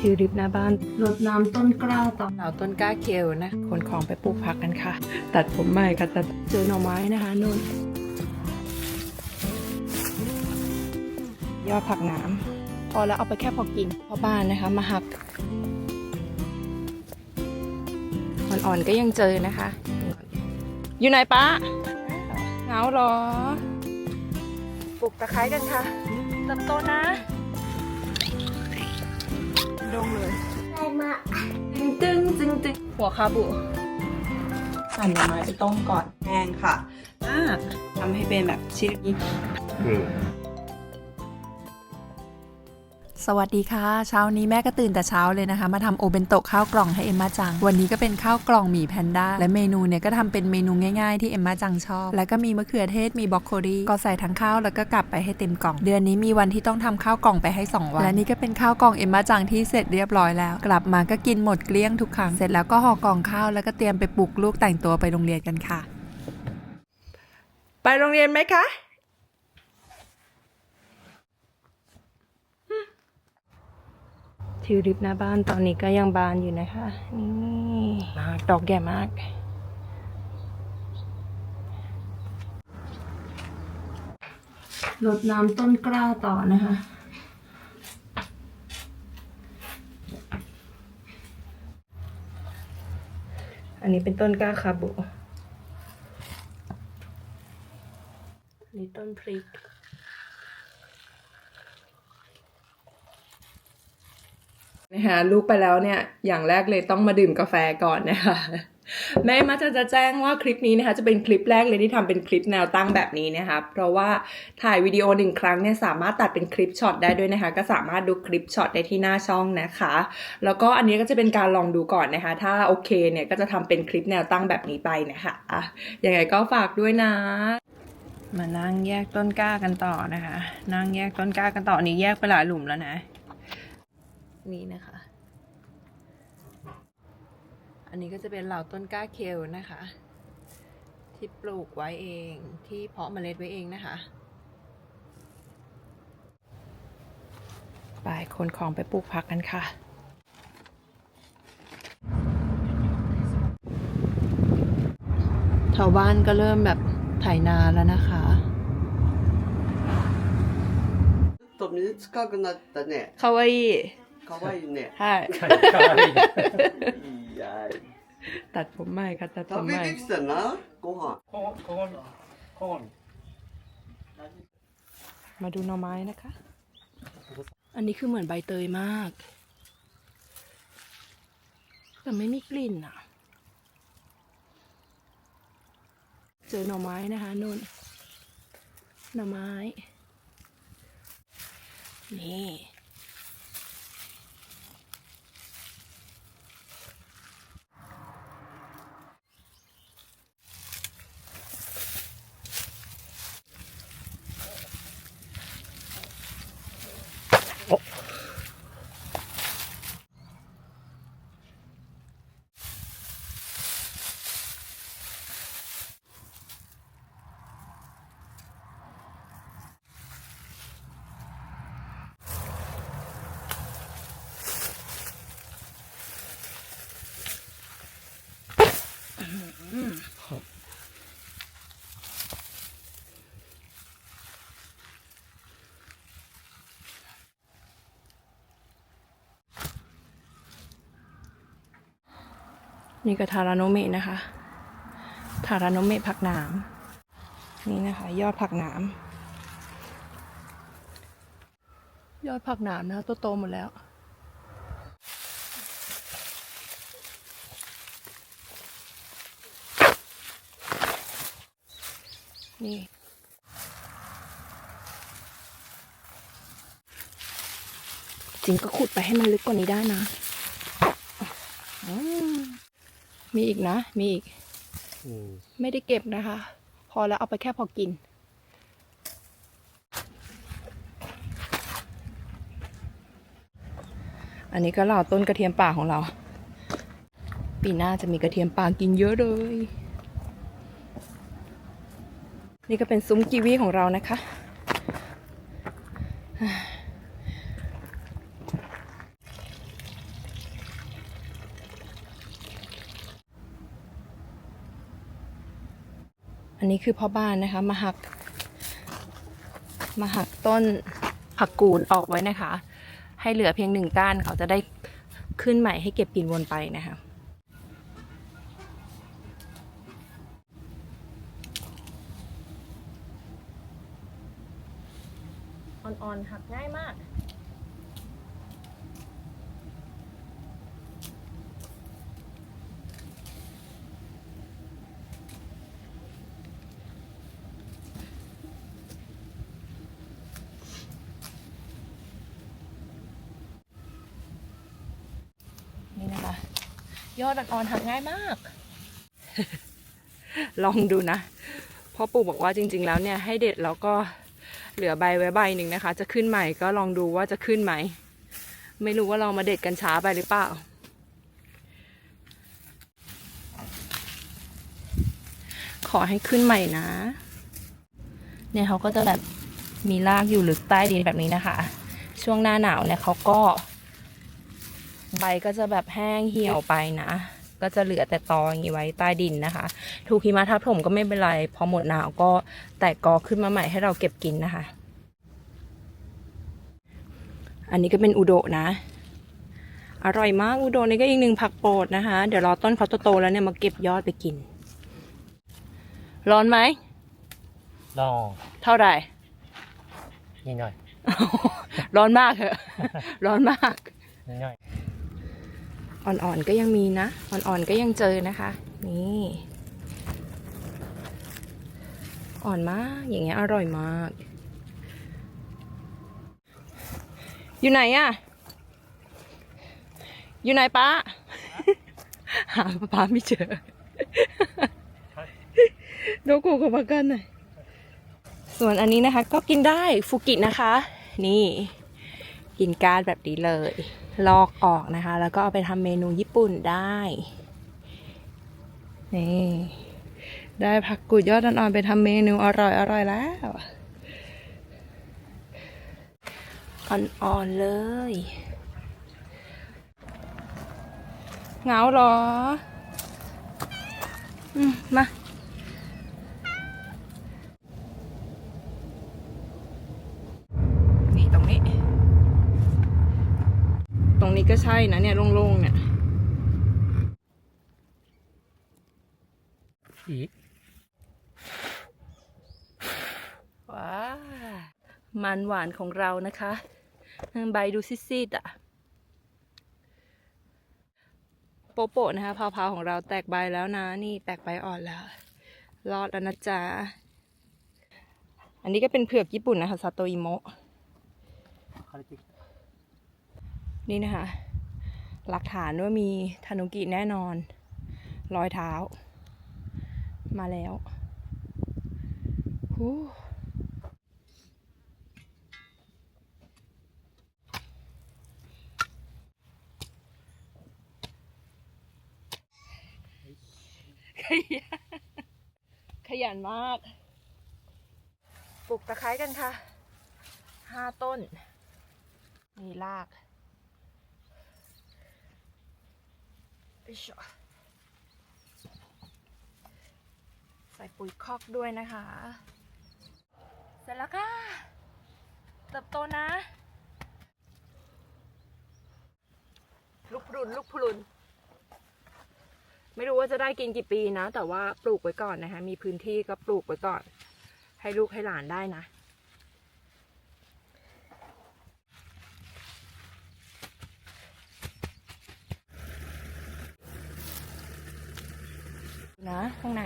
ทิวลิปหน้าบ้านรดน้ำต้นกล้าต่อเหล่าต้นกล้าเคลนะขนของไปปลูกผักกันค่ะ ตัดผมใหม่ค่ะตัดเจอหน่อไม้นะคะนุ่นยอดผักน้ำพอแล้วเอาไปแค่พอกินพอบ้านนะคะ มาหักอ่อนๆก็ยังเจอนะคะ อยู่ไหนป้าเหงาหรอปลูกตะไคร้กันค่ะเติบโตนะ มาตึงตึงตึงตึงหัวคาบุหั่นหน่อไม้ไปต้มก่อนแห้งค่ะอ่าทำให้เป็นแบบชิ้น สวัสดีค่ะ เช้านี้แม่ก็ตื่นแต่เช้าเลยนะคะ มาทำโอเบนโตะข้าวกล่องให้เอ็มมาจัง วันนี้ก็เป็นข้าวกล่องหมี่แพนด้าและเมนูเนี่ยก็ทำเป็นเมนูง่ายๆที่เอ็มมาจังชอบ แล้วก็มีมะเขือเทศมีบรอกโคลีก็ใส่ทั้งข้าวแล้วก็กลับไปให้เต็มกล่อง เดือนนี้มีวันที่ต้องทำข้าวกล่องไปให้สองวันและนี่ก็เป็นข้าวกล่องเอ็มมาจังที่เสร็จเรียบร้อยแล้ว กลับมาก็กินหมดเกลี้ยงทุกครั้งเสร็จแล้วก็ห่อกล่องข้าวแล้วก็เตรียมไปปลุกลูกแต่งตัวไปโรงเรียนกันค่ะ ไปโรงเรียนไหมคะ ทิวลิปหน้าบ้านตอนนี้ก็ยังบานอยู่นะคะ นี่มากดอกใหญ่มาก รดน้ำต้นกล้าต่อนะคะอันนี้เป็นต้นกล้าคาบุ อันนี้ต้นพริก นะคะลูกไปแล้วเนี่ย อย่างแรกเลยต้องมาดื่มกาแฟก่อนนะคะแม่มักจะจะแจ้งว่าคลิปนี้นะคะจะเป็นคลิปแรกเลยที่ทำเป็นคลิปแนวตั้งแบบนี้นะคะเพราะว่าถ่ายวิดีโอหนึ่งครั้งเนี่ยสามารถตัดเป็นคลิปช็อตได้ด้วยนะคะ ก็สามารถดูคลิปช็อตได้ที่หน้าช่องนะคะ แล้วก็อันนี้ก็จะเป็นการลองดูก่อนนะคะ ถ้าโอเคเนี่ยก็จะทำเป็นคลิปแนวตั้งแบบนี้ไปนะคะอะยังไงก็ฝากด้วยนะ มานั่งแยกต้นกล้ากันต่อนะคะ นั่งแยกต้นกล้ากันต่อนนี้แยกไปหลายหลุมแล้วนะ นี่นะคะ อันนี้ก็จะเป็นเหล่าต้นกล้าเคลนะคะ ที่ปลูกไว้เองที่เพาะเมล็ดไว้เองนะคะ ไปคนของไปปลูกผักกันค่ะ แถวบ้านก็เริ่มแบบไถนาแล้วนะคะ ちょっと水近くなったね。 คาวาอิ かわいいね。はい。いやいตัดผมใหม่ค่ะตัดผม食หม่べてきたな、ご飯。こここごこมาดูหน่อไม้นะคะ อันนี้คือเหมือนใบเตยมาก แต่ไม่มีกลิ่นอะ เจอหน่อไม้นะคะนุ่น หน่อไม้ นี่ นี่ก็ทาราโนเมะนะคะ ทาราโนเมะผักหนาม นี่นะคะ ยอดผักหนาม ยอดผักหนามนะคะตัวโตหมดแล้ว นี่จริงก็ขุดไปให้มันลึกกว่านี้ได้นะอืมมีอีกนะ มีอีก ไม่ได้เก็บนะคะ พอแล้วเอาไปแค่พอกิน อันนี้ก็เหล่าต้นกระเทียมป่าของเรา ปีหน้าจะมีกระเทียมป่ากินเยอะเลย นี่ก็เป็นซุ้มกีวีของเรานะคะ อันนี้คือพ่อบ้านนะคะ มาหัก มาหักต้นผักกูดออกไว้นะคะ ให้เหลือเพียงหนึ่งก้านเขาจะได้ขึ้นใหม่ให้เก็บกินวนไปนะคะ อ่อนหักง่ายมาก นี่นะคะ ยอดอ่อนหักง่ายมาก ลองดูนะพ่อปู่บอกว่าจริง ๆ แล้วเนี่ยให้เด็ดแล้วก็ เหลือใบไว้ใบหนึ่งนะคะ จะขึ้นใหม่ก็ลองดูว่าจะขึ้นไหม ไม่รู้ว่าเรามาเด็ดกันช้าไปหรือเปล่า ขอให้ขึ้นใหม่นะ เนี่ยเขาก็จะแบบมีรากอยู่ลึกใต้ดินแบบนี้นะคะ ช่วงหน้าหนาวเนี่ยเขาก็ ใบก็จะแบบแห้งเหี่ยวไปนะ ก็จะเหลือแต่ตออย่างนี้ไว้ใต้ดินนะคะ ถูกหิมะทับถมก็ไม่เป็นไร พอหมดหนาวก็แตกกอขึ้นมาใหม่ให้เราเก็บกินนะคะ อันนี้ก็เป็นอุโดะนะ อร่อยมากอุโดะนี่ก็อีกหนึ่งผักโปรดนะคะ เดี๋ยวรอต้นเขาโตๆแล้วเนี่ยมาเก็บยอดไปกิน ร้อนไหมลองเท่าไหร่นิดหน่อย ร้อนมากเหอะร้อนมากนิดหน่อย อ่อนๆก็ยังมีนะ อ่อนๆก็ยังเจอนะคะ นี่ อ่อนมาก อย่างเงี้ยอร่อยมาก อยู่ไหนอะอยู่ไหนป้า หาป้าไม่เจอโดกูกับปากันหน่อยส่วนอันนี้นะคะ ก็กินได้ฟูกินะคะ นี่ กินก้านแบบนี้เลย ลอกออกนะคะ แล้วก็เอาไปทำเมนูญี่ปุ่นได้นี่ได้ผักกูดยอดอ่อนๆไปทำเมนูอร่อยอร่อยแล้ว อ่อนๆเลย เหงาหรอ อืม มา นี่ตรงนี้ ตรงนี้ ก็ใช่นะเนี่ยโล่งๆเนี่ยอีว้ามันหวานของเรานะคะใบดูซีดๆอะ โปโปะนะคะพาวๆของเราแตกใบแล้วนะ นี่แตกใบอ่อนแล้ว รอดแล้วนะจ๊ะ อันนี้ก็เป็นเผือกญี่ปุ่นนะคะซาโตอิโมะ นี่นะคะ หลักฐานว่ามีทานุกิแน่นอน รอยเท้า มาแล้วหูขยันขยันมาก ปลูกตะไคร้กันค่ะ ห้าต้น มีรากอิชะ ใส่ปุ๋ยคอกด้วยนะคะ เสร็จแล้วค่ะ เติบโตนะ ลูกพรุนลูกพรุน ไม่รู้ว่าจะได้กินกี่ปีนะ แต่ว่าปลูกไว้ก่อนนะคะ มีพื้นที่ก็ปลูกไว้ก่อน ให้ลูกให้หลานได้นะ นะข้างใน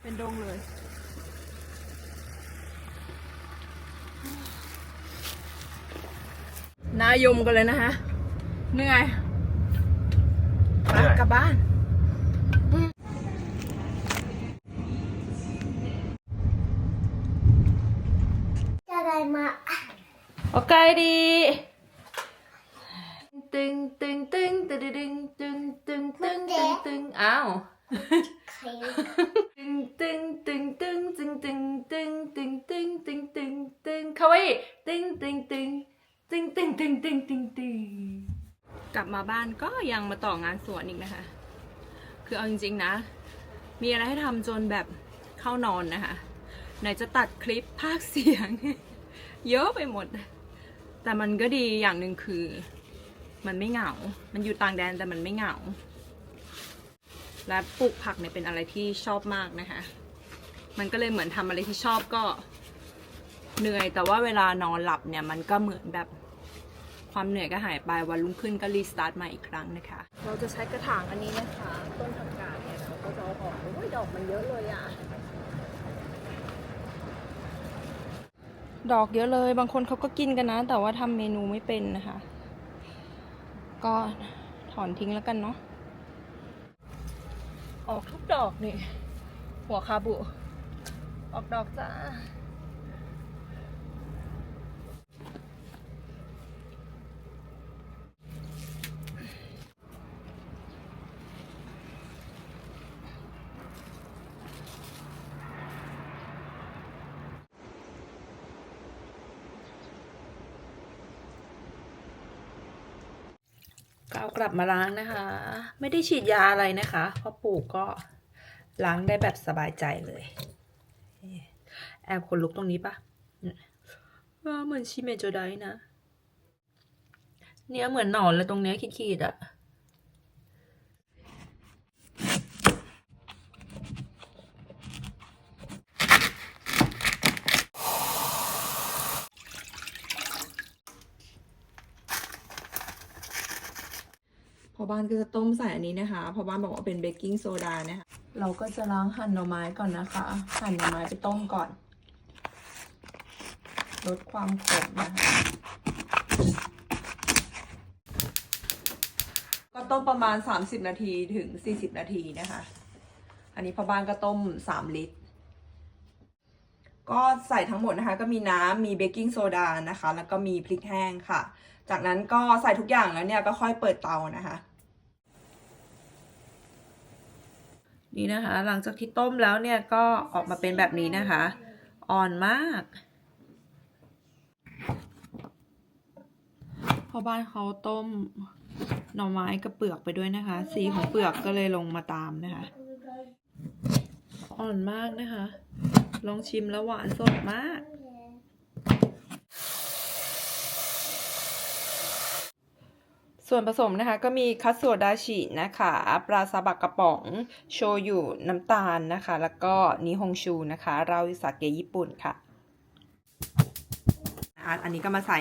เป็นดงเลยนายมกันเลยนะคะเหนื่อยไปกลับบ้าน โอเคดีตึงตึงตึงตึงตึงตึงตึงตึงตึงตึงอ้าวตึงตึงตึงตึงตึงตึงตึงตึงตึงตึงตึงตึงเขาไว้ตึงตึงตึงตึงตึงติงติงติงติงกลับมาบ้านก็ยังมาต่องานสวนอีกนะคะ คือเอาจริงๆนะ มีอะไรให้ทำจนแบบเข้านอนนะคะ ไหนจะตัดคลิปภาคเสียง เยอะไปหมด แต่มันก็ดีอย่างหนึ่งคือ มันไม่เหงา มันอยู่ต่างแดนแต่มันไม่เหงา และปลูกผักเนี่ยเป็นอะไรที่ชอบมากนะคะ มันก็เลยเหมือนทำอะไรที่ชอบก็เหนื่อย แต่ว่าเวลานอนหลับเนี่ยมันก็เหมือนแบบความเหนื่อยก็หายไปวันรุ่งขึ้นก็รีสตาร์ทใหม่อีกครั้งนะคะ เราจะใช้กระถางอันนี้นะคะ ต้นผักกาดเนี่ยเขาก็จะเอาออกโอ้ยดอกมันเยอะเลยอะ ดอกเยอะเลย บางคนเขาก็กินกันนะ แต่ว่าทำเมนูไม่เป็นนะคะ ก็ถอนทิ้งแล้วกันเนาะ ออกทุกดอกนี่ หัวคาบุ ออกดอกจ้า เอากลับมาล้างนะคะ ไม่ได้ฉีดยาอะไรนะคะเพราะปลูกก็ล้างได้แบบสบายใจเลย แอบขนลุกตรงนี้ปะเนี่ยว่าเหมือนชิเมโจไดนะ เนี่ยเหมือนหนอนเลยตรงเนี้ยขีดๆอะพ อบ้านก็จะต้มใส่อันนี้นะคะพอบ้านบอกว่าเป็นเบกกิ้งโซดานะคะเราก็จะล้างหั่นหน่อไม้ก่อนนะคะ หั่นหน่อไม้ไปต้มก่อน ลดความขมนะคะก็ต้มประมาณ 30 นาทีถึง 40 นาทีนะคะ อันนี้พอบ้านก็ต้ม 3 ลิตร ก็ใส่ทั้งหมดนะคะ ก็มีน้ำมีเบกกิ้งโซดานะคะ แล้วก็มีพริกแห้งค่ะ จากนั้นก็ใส่ทุกอย่างแล้วเนี่ยก็ค่อยเปิดเตานะคะ นี่นะคะ หลังจากที่ต้มแล้วเนี่ยก็ออกมาเป็นแบบนี้นะคะ อ่อนมากพอบ้านเขาต้มหน่อไม้กับเปลือกไปด้วยนะคะ สีของเปลือกก็เลยลงมาตามนะคะ อ่อนมากนะคะ ลองชิมแล้วหวานสดมาก ส่วนผสมนะคะก็มีคัตสึโอดาชินะคะปลาซาบักกระป๋อง โชยุน้ำตาลนะคะ แล้วก็นิฮงชูนะคะเราิสาเกญี่ปุ่นค่ะอะอันนี้ก็มาใส่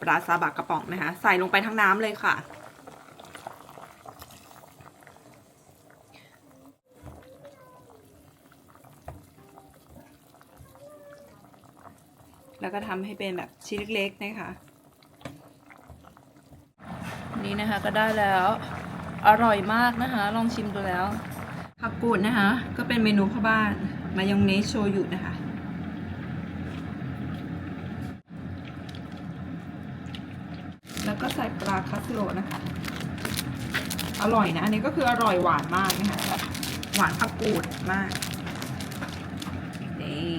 ปลาซาบักกระป๋องนะคะ ใส่ลงไปทั้งน้ำเลยค่ะ แล้วก็ทำให้เป็นแบบชิ้นเล็กๆนะคะ นี่นะคะก็ได้แล้ว อร่อยมากนะคะ ลองชิมดูแล้วผักกูดนะคะ ก็เป็นเมนูพ่อบ้านมายองเนสโชยุนะคะ แล้วก็ใส่ปลาคาสโรนะคะ อร่อยนะ อันนี้ก็คืออร่อยหวานมากนะคะหวานผักกูดมากนี่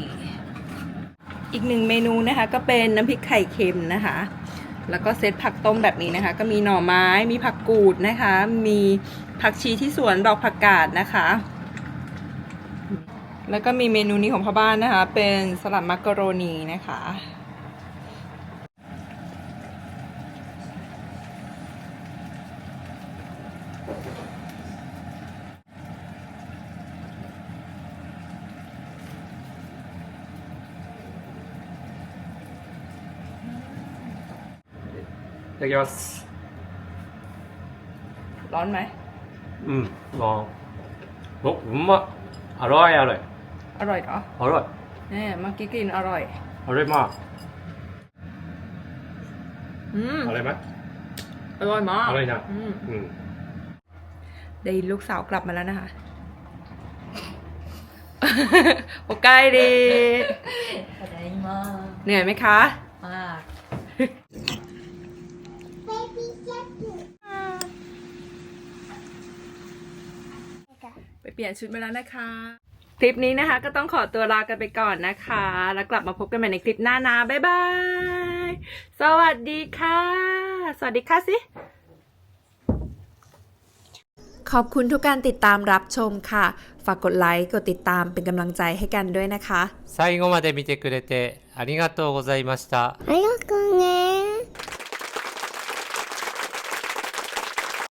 อีกหนึ่งเมนูนะคะ ก็เป็นน้ำพริกไข่เค็มนะคะ แล้วก็เซตผักต้มแบบนี้นะคะ ก็มีหน่อไม้ มีผักกูดนะคะ มีผักชีที่สวนดอกผักกาดนะคะ แล้วก็มีเมนูนี้ของพ่อบ้านนะคะ เป็นสลัดมักกะโรนีนะคะ ただきます。 ร้อนไหม うん。あお、うまっ。あろいあろい。 อร่อยเหรอ あろい。 เนี่ยเมื่อกี้กินอร่อย あろいま อืม あ。あれま อร่อยมาก อร่อยนะ อืม うん。 ได้ลูกสาวกลับมาแล้วนะคะ โอไกายดี ただいま เหนื่อยไหมคะ เปลี่ยนชุดมาแล้วนะคะ คลิปนี้นะคะ ก็ต้องขอตัวลากันไปก่อนนะคะ แล้วกลับมาพบกันใหม่ในคลิปหน้านะบ๊ายบาย สวัสดีค่ะ สวัสดีค่ะสิ ขอบคุณทุกการติดตามรับชมค่ะ ฝากกดไลค์ กดติดตามเป็นกำลังใจให้กันด้วยนะคะ最後まで見てくれてありがとうございましたありがとう